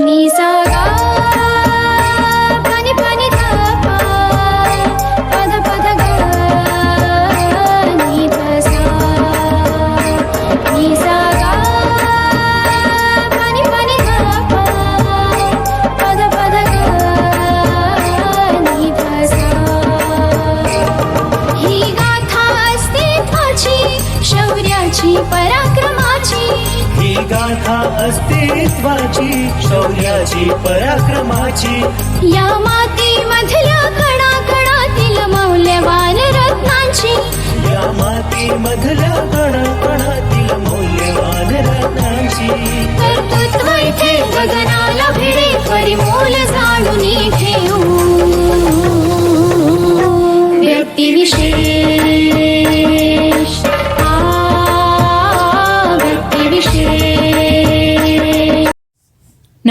नि सा गाथा अस्तित्वाची शौर्याची पराक्रमाची. या मातीमधल्या कणा कणातील मौल्यवान रत्नांची. या माती मधल्या कणाकणातील मौल्यवान रत्नांची. कर्तृत्व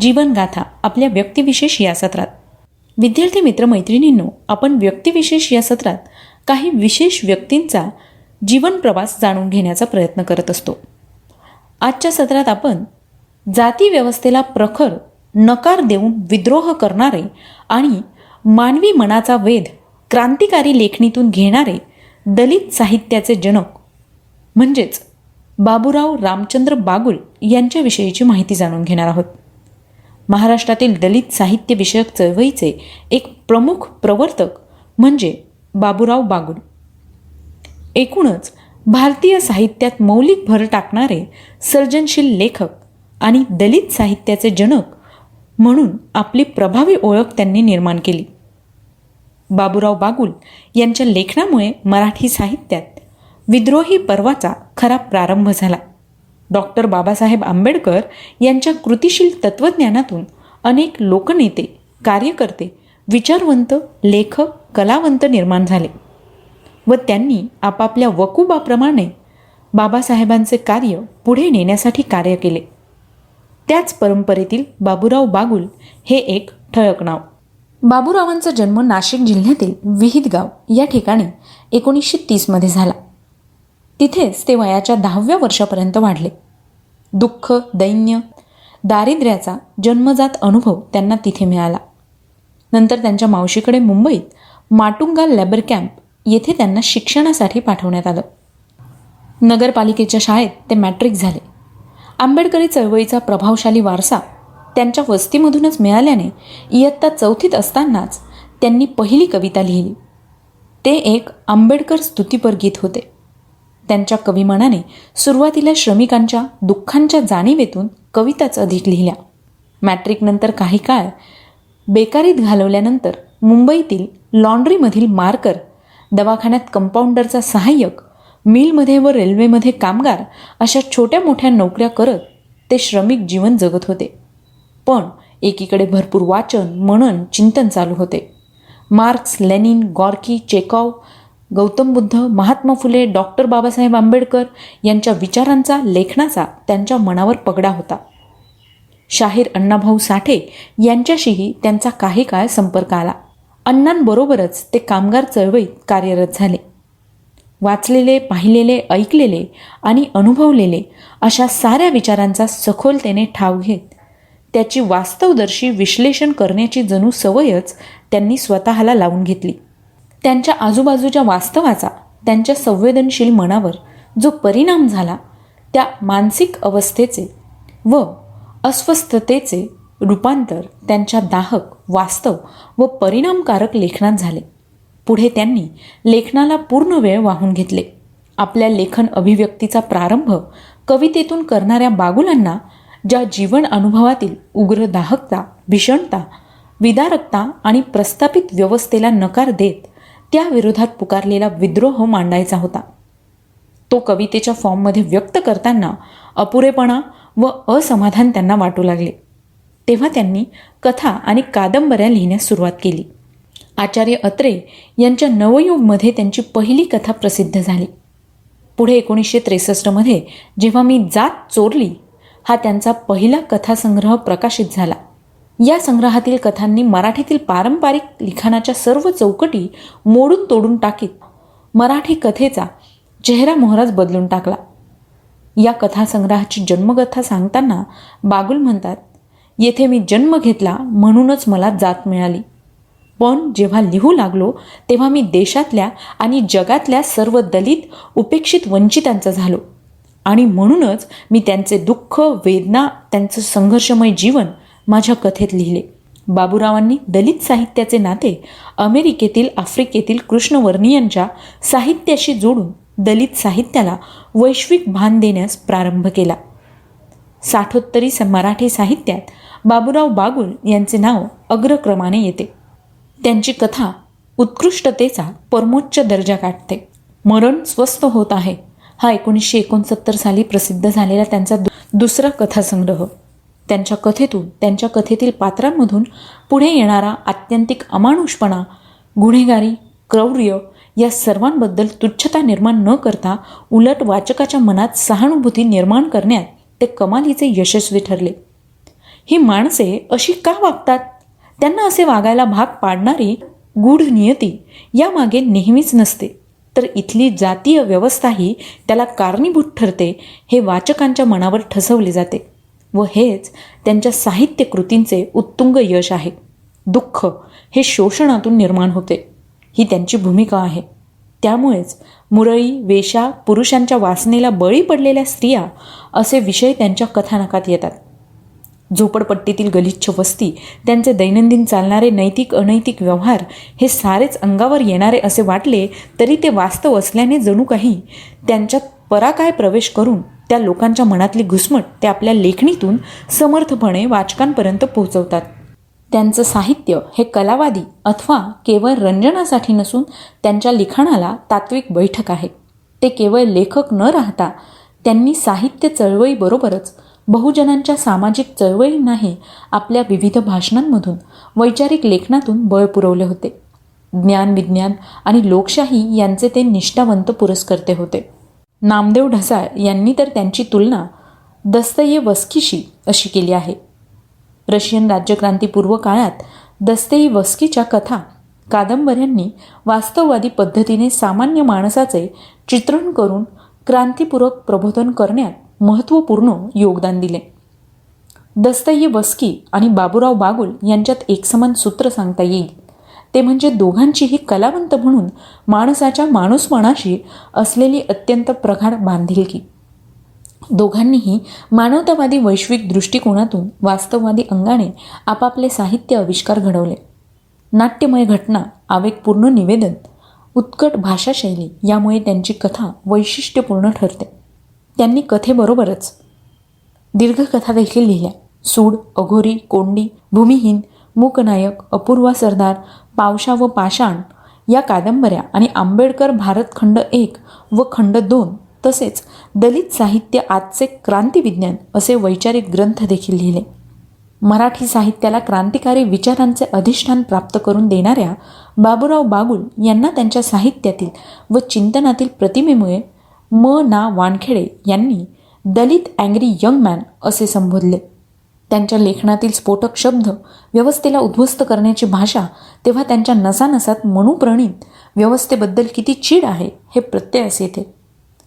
जीवनगाथा आपल्या व्यक्तिविशेष या सत्रात. विद्यार्थी मित्र मैत्रिणींनो आपण व्यक्तिविशेष या सत्रात काही विशेष व्यक्तींचा जीवन प्रवास जाणून घेण्याचा प्रयत्न करत असतो. आजच्या सत्रात आपण जाती व्यवस्थेला प्रखर नकार देऊन विद्रोह करणारे आणि मानवी मनाचा वेध क्रांतिकारी लेखणीतून घेणारे दलित साहित्याचे जनक म्हणजेच बाबूराव रामचंद्र बागुल यांच्याविषयीची माहिती जाणून घेणार आहोत. महाराष्ट्रातील दलित साहित्य विषयक चळवळीचे एक प्रमुख प्रवर्तक म्हणजे बाबूराव बागुल. एकूणच भारतीय साहित्यात मौलिक भर टाकणारे सर्जनशील लेखक आणि दलित साहित्याचे जनक म्हणून आपली प्रभावी ओळख त्यांनी निर्माण केली. बाबूराव बागुल यांच्या लेखनामुळे मराठी साहित्यात विद्रोही पर्वाचा खरा प्रारंभ झाला. डॉक्टर बाबासाहेब आंबेडकर यांच्या कृतिशील तत्त्वज्ञानातून अनेक लोकनेते कार्यकर्ते विचारवंत लेखक कलावंत निर्माण झाले व त्यांनी आपापल्या वकुबाप्रमाणे बाबासाहेबांचे कार्य पुढे नेण्यासाठी कार्य केले. त्याच परंपरेतील बाबूराव बागुल हे एक ठळक नाव. बाबूरावांचा जन्म नाशिक जिल्ह्यातील विहिदगाव या ठिकाणी एकोणीसशे तीसमध्ये झाला. तिथेच ते वयाच्या दहाव्या वर्षापर्यंत वाढले. दुःख दैन्य दारिद्र्याचा जन्मजात अनुभव त्यांना तिथे मिळाला. नंतर त्यांच्या मावशीकडे मुंबईत माटुंगा लेबर कॅम्प येथे त्यांना शिक्षणासाठी पाठवण्यात आलं. नगरपालिकेच्या शाळेत ते मॅट्रिक झाले. आंबेडकरी चळवळीचा प्रभावशाली वारसा त्यांच्या वस्तीमधूनच मिळाल्याने इयत्ता चौथीत असतानाच त्यांनी पहिली कविता लिहिली. ते एक आंबेडकर स्तुतीपर गीत होते. त्यांच्या कविमनाने सुरुवातीला श्रमिकांच्या दुःखांच्या जाणीवेतून कविताच अधिक लिहिल्या. मॅट्रिकनंतर काही काळ बेकारीत घालवल्यानंतर मुंबईतील लॉन्ड्रीमधील मार्कर दवाखान्यात कंपाऊंडरचा सहाय्यक मिलमध्ये व रेल्वेमध्ये कामगार अशा छोट्या मोठ्या नोकऱ्या करत ते श्रमिक जीवन जगत होते. पण एकीकडे भरपूर वाचन मनन चिंतन चालू होते. Marx Lenin Gorky Chekhov Gautam Buddha Mahatma Phule doctor Babasaheb Ambedkar यांच्या विचारांचा लेखनाचा त्यांच्या मनावर पगडा होता. शाहीर अण्णाभाऊ साठे यांच्याशीही त्यांचा काही काळ संपर्क आला. अण्णांबरोबरच ते कामगार चळवळीत कार्यरत झाले. वाचलेले पाहिलेले ऐकलेले आणि अनुभवलेले अशा साऱ्या विचारांचा सखोलतेने ठाव घेत त्याची वास्तवदर्शी विश्लेषण करण्याची जणू सवयच त्यांनी स्वतःला लावून घेतली. त्यांच्या आजूबाजूच्या वास्तवाचा त्यांच्या संवेदनशील मनावर जो परिणाम झाला त्या मानसिक अवस्थेचे व अस्वस्थतेचे रूपांतर त्यांच्या दाहक वास्तव व परिणामकारक लेखनात झाले. पुढे त्यांनी लेखनाला पूर्ण वेळ वाहून घेतले. आपल्या लेखन अभिव्यक्तीचा प्रारंभ कवितेतून करणाऱ्या बागुलांना ज्या जीवन अनुभवातील उग्र दाहकता भीषणता विदारकता आणि प्रस्थापित व्यवस्थेला नकार देत त्याविरोधात पुकारलेला विद्रोह मांडायचा होता. तो कवितेच्या फॉर्ममध्ये व्यक्त करताना अपुरेपणा व असमाधान त्यांना वाटू लागले. तेव्हा त्यांनी कथा आणि कादंबऱ्या लिहिण्यास सुरुवात केली. आचार्य अत्रे यांच्या नवयुगमध्ये त्यांची पहिली कथा प्रसिद्ध झाली. पुढे एकोणीसशे त्रेसष्टमध्ये जेव्हा मी जात चोरली हा त्यांचा पहिला कथासंग्रह प्रकाशित झाला. या संग्रहातील कथांनी मराठीतील पारंपरिक लिखाणाच्या सर्व चौकटी मोडून तोडून टाकीत मराठी कथेचा चेहरा मोहराच बदलून टाकला. या कथासंग्रहाची जन्मकथा सांगताना बागुल म्हणतात येथे मी जन्म घेतला म्हणूनच मला जात मिळाली. पण जेव्हा लिहू लागलो तेव्हा मी देशातल्या आणि जगातल्या सर्व दलित उपेक्षित वंचितांचा झालो. आणि म्हणूनच मी त्यांचे दुःख वेदना त्यांचं संघर्षमय जीवन माझ्या कथेत लिहिले. बाबूरावांनी दलित साहित्याचे नाते अमेरिकेतील आफ्रिकेतील कृष्णवर्णीयांच्या साहित्याशी जोडून दलित साहित्याला वैश्विक भान देण्यास प्रारंभ केला. साठोत्तरी स- मराठी साहित्यात बाबूराव बागुल यांचे नाव अग्रक्रमाने येते. त्यांची कथा उत्कृष्टतेचा परमोच्च दर्जा गाठते. मरण स्वस्त होत आहे. हा एकोणीसशे एकोणसत्तर साली प्रसिद्ध झालेला त्यांचा दु- दुसरा कथासंग्रह. त्यांच्या कथेतून त्यांच्या कथेतील पात्रांमधून पुढे येणारा आत्यंतिक अमानुषपणा गुन्हेगारी क्रौर्य या सर्वांबद्दल तुच्छता निर्माण न करता उलट वाचकाच्या मनात सहानुभूती निर्माण करण्यात ते कमालीचे यशस्वी ठरले. ही माणसे अशी का वागतात? त्यांना असे वागायला भाग पाडणारी गूढ नियती यामागे नेहमीच नसते. तर इथली जातीय व्यवस्थाही त्याला कारणीभूत ठरते हे वाचकांच्या मनावर ठसवले जाते. व हेच त्यांच्या साहित्य कृतींचे उत्तुंग यश आहे. दुःख हे शोषणातून निर्माण होते. ही त्यांची भूमिका आहे. त्यामुळेच मुरळी वेशा पुरुषांच्या वासनेला बळी पडलेल्या स्त्रिया असे विषय त्यांच्या कथानकात येतात. झोपडपट्टीतील गलिच्छ वस्ती त्यांचे दैनंदिन चालणारे नैतिक अनैतिक व्यवहार हे सारेच अंगावर येणारे असे वाटले तरी ते वास्तव असल्याने जणू काही त्यांच्यात पराकाय प्रवेश करून त्या लोकांच्या मनातली घुसमट ते आपल्या लेखणीतून समर्थपणे वाचकांपर्यंत पोहोचवतात. त्यांचं साहित्य हे कलावादी अथवा केवळ रंजनासाठी नसून त्यांच्या लिखाणाला तात्विक बैठक आहे. ते केवळ लेखक न राहता त्यांनी साहित्य चळवळीबरोबरच बहुजनांच्या सामाजिक चळवळींनाही आपल्या विविध भाषणांमधून वैचारिक लेखनातून बळ पुरवले होते. ज्ञान विज्ञान आणि लोकशाही यांचे ते निष्ठावंत पुरस्कर्ते होते. नामदेव ढसाळ यांनी तर त्यांची तुलना दस्तयेवस्कीशी अशी केली आहे. रशियन राज्यक्रांतीपूर्व काळात दस्तयेवस्कीच्या कथा कादंबऱ्यांनी वास्तववादी पद्धतीने सामान्य माणसाचे चित्रण करून क्रांतीपूरक प्रबोधन करण्यात महत्त्वपूर्ण योगदान दिले. दस्तयेवस्की आणि बाबूराव बागुल यांच्यात एकसमान सूत्र सांगता येईल. ते म्हणजे दोघांचीही कलावंत म्हणून माणसाच्या माणूसपणाशी असलेली अत्यंत प्रगाढ बांधिलकी. दोघांनीही मानवतावादी वैश्विक दृष्टिकोनातून वास्तववादी अंगाने आपापले साहित्य आविष्कार घडवले. नाट्यमय घटना आवेगपूर्ण निवेदन उत्कट भाषाशैली यामुळे त्यांची कथा वैशिष्ट्यपूर्ण ठरते. त्यांनी कथेबरोबरच दीर्घकथा देखील लिहिल्या. सूड अघोरी कोंडी भूमिहीन मूकनायक अपूर्वा सरदार पावशा व पाषाण या कादंबऱ्या आणि आंबेडकर भारत खंड एक व खंड दोन तसेच दलित साहित्य आजचे क्रांतिविज्ञान असे वैचारिक ग्रंथ देखील लिहिले. मराठी साहित्याला क्रांतिकारी विचारांचे अधिष्ठान प्राप्त करून देणाऱ्या बाबूराव बागुल यांना त्यांच्या साहित्यातील व चिंतनातील प्रतिमेमुळे म ना वानखेडे यांनी दलित अँग्री यंग मॅन असे संबोधले. त्यांच्या लेखनातील स्फोटक शब्द व्यवस्थेला उद्ध्वस्त करण्याची भाषा तेव्हा त्यांच्या नसानसात मनुप्रणीत व्यवस्थेबद्दल किती चीड आहे हे प्रत्ययास येते.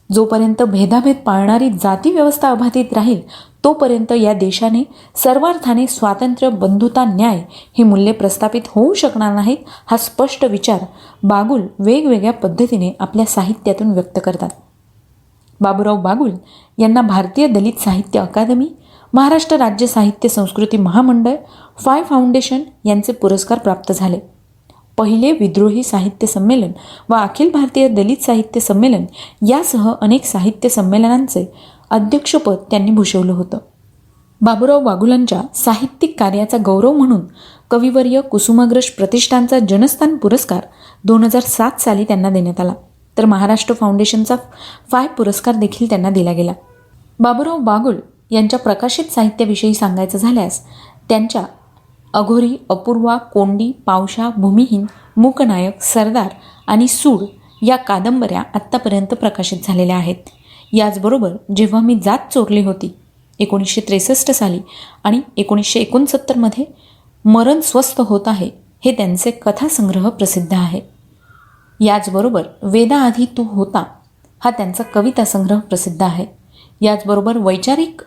जोपर्यंत भेदाभेद पाळणारी जाती व्यवस्था अबाधित राहील तोपर्यंत या देशाने सर्वार्थाने स्वातंत्र्य बंधुता न्याय ही मूल्ये प्रस्थापित होऊ शकणार नाहीत हा स्पष्ट विचार बागुल वेगवेगळ्या पद्धतीने आपल्या साहित्यातून व्यक्त करतात. बाबूराव बागुल यांना भारतीय दलित साहित्य अकादमी महाराष्ट्र राज्य साहित्य संस्कृती महामंडळ फाय फाउंडेशन यांचे पुरस्कार प्राप्त झाले. पहिले विद्रोही साहित्य संमेलन व अखिल भारतीय दलित साहित्य संमेलन यासह अनेक साहित्य संमेलनांचे अध्यक्षपद त्यांनी भूषवलं होतं. बाबूराव बागुलांच्या साहित्यिक कार्याचा गौरव म्हणून कविवर्य कुसुमाग्रज प्रतिष्ठानचा जनस्थान पुरस्कार दोन हजार सात साली त्यांना देण्यात आला. तर महाराष्ट्र फाउंडेशनचा फाय पुरस्कार देखील त्यांना दिला गेला. बाबूराव बागुल यांच्या प्रकाशित साहित्याविषयी सांगायचं झाल्यास त्यांच्या अघोरी अपूर्वा कोंडी पावशा भूमिहीन मूकनायक सरदार आणि सूड या कादंबऱ्या आत्तापर्यंत प्रकाशित झालेल्या आहेत. याचबरोबर जेव्हा मी जात चोरली होती एकोणीसशे त्रेसष्ट साली आणि एकोणीसशे एकोणसत्तरमध्ये मरण स्वस्त होत आहे हे त्यांचे कथासंग्रह प्रसिद्ध आहे. याचबरोबर वेदाआधी तू होता हा त्यांचा कविता संग्रह प्रसिद्ध आहे. याचबरोबर वैचारिक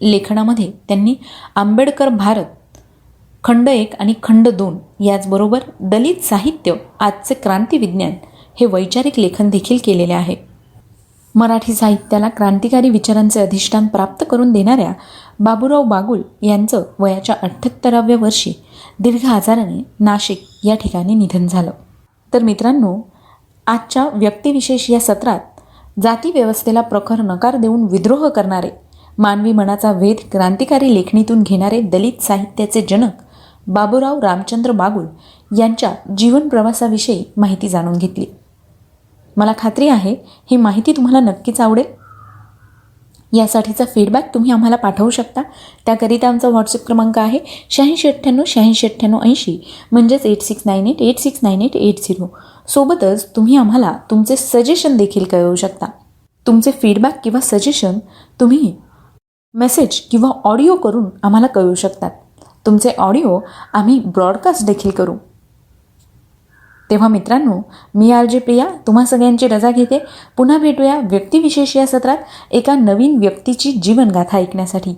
लेखनामध्ये त्यांनी आंबेडकर भारत खंड एक आणि खंड दोन याचबरोबर दलित साहित्य आजचे क्रांती विज्ञान हे वैचारिक लेखन देखील केलेले आहे. मराठी साहित्याला क्रांतिकारी विचारांचे अधिष्ठान प्राप्त करून देणाऱ्या बाबूराव बागुल यांचं वयाच्या अठ्ठ्याहत्तराव्या वर्षी दीर्घ आजाराने नाशिक या ठिकाणी निधन झालं. तर मित्रांनो आजच्या व्यक्तिविशेष या सत्रात जाती व्यवस्थेला प्रखर नकार देऊन विद्रोह करणारे मानवी मनाचा वेध क्रांतिकारी लेखणीतून घेणारे दलित साहित्याचे जनक बाबूराव रामचंद्र बागुल यांच्या जीवन प्रवासाविषयी माहिती जाणून घेतली. मला खात्री आहे ही माहिती तुम्हाला नक्कीच आवडेल. यासाठीचा फीडबॅक तुम्ही आम्हाला पाठवू शकता. त्याकरिता आमचा व्हॉट्सअप क्रमांक आहे शहाऐंशी अठ्ठ्याण्णव शहाऐंशी अठ्ठ्याण्णव ऐंशी म्हणजेच eight six nine eight eight six nine eight eight zero सोबतच तुम्ही आम्हाला तुमचे सजेशन देखील कळवू शकता. तुमचे फीडबॅक किंवा सजेशन तुम्ही मेसेज किंवा ऑडिओ करून आम्हाला कळू शकतात. तुमचे ऑडिओ आम्ही ब्रॉडकास्ट देखील करू. तेव्हा मित्रांनो मी आर जे प्रिया तुम्हा सगळ्यांची रजा घेते. पुन्हा भेटूया व्यक्तिविशेष या सत्रात एका नवीन व्यक्तीची जीवनगाथा ऐकण्यासाठी.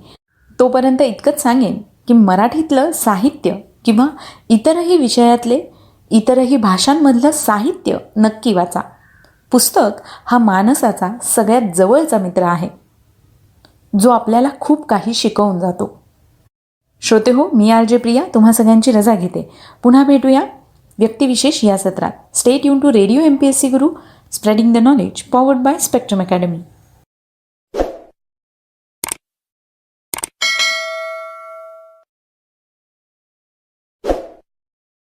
तोपर्यंत इतकंच सांगेन की मराठीतलं साहित्य किंवा इतरही विषयातले इतरही भाषांमधलं साहित्य नक्की वाचा. पुस्तक हा मानसाचा सगळ्यात जवळचा मित्र आहे. जो आपल्याला खूप काही शिकवून जातो. श्रोते हो मी आर जे प्रिया तुम्हा सगळ्यांची रजा घेते. पुन्हा भेटूया व्यक्तिविशेष या सत्रात. Stay युन to radio M P S C Guru spreading the knowledge powered by Spectrum academy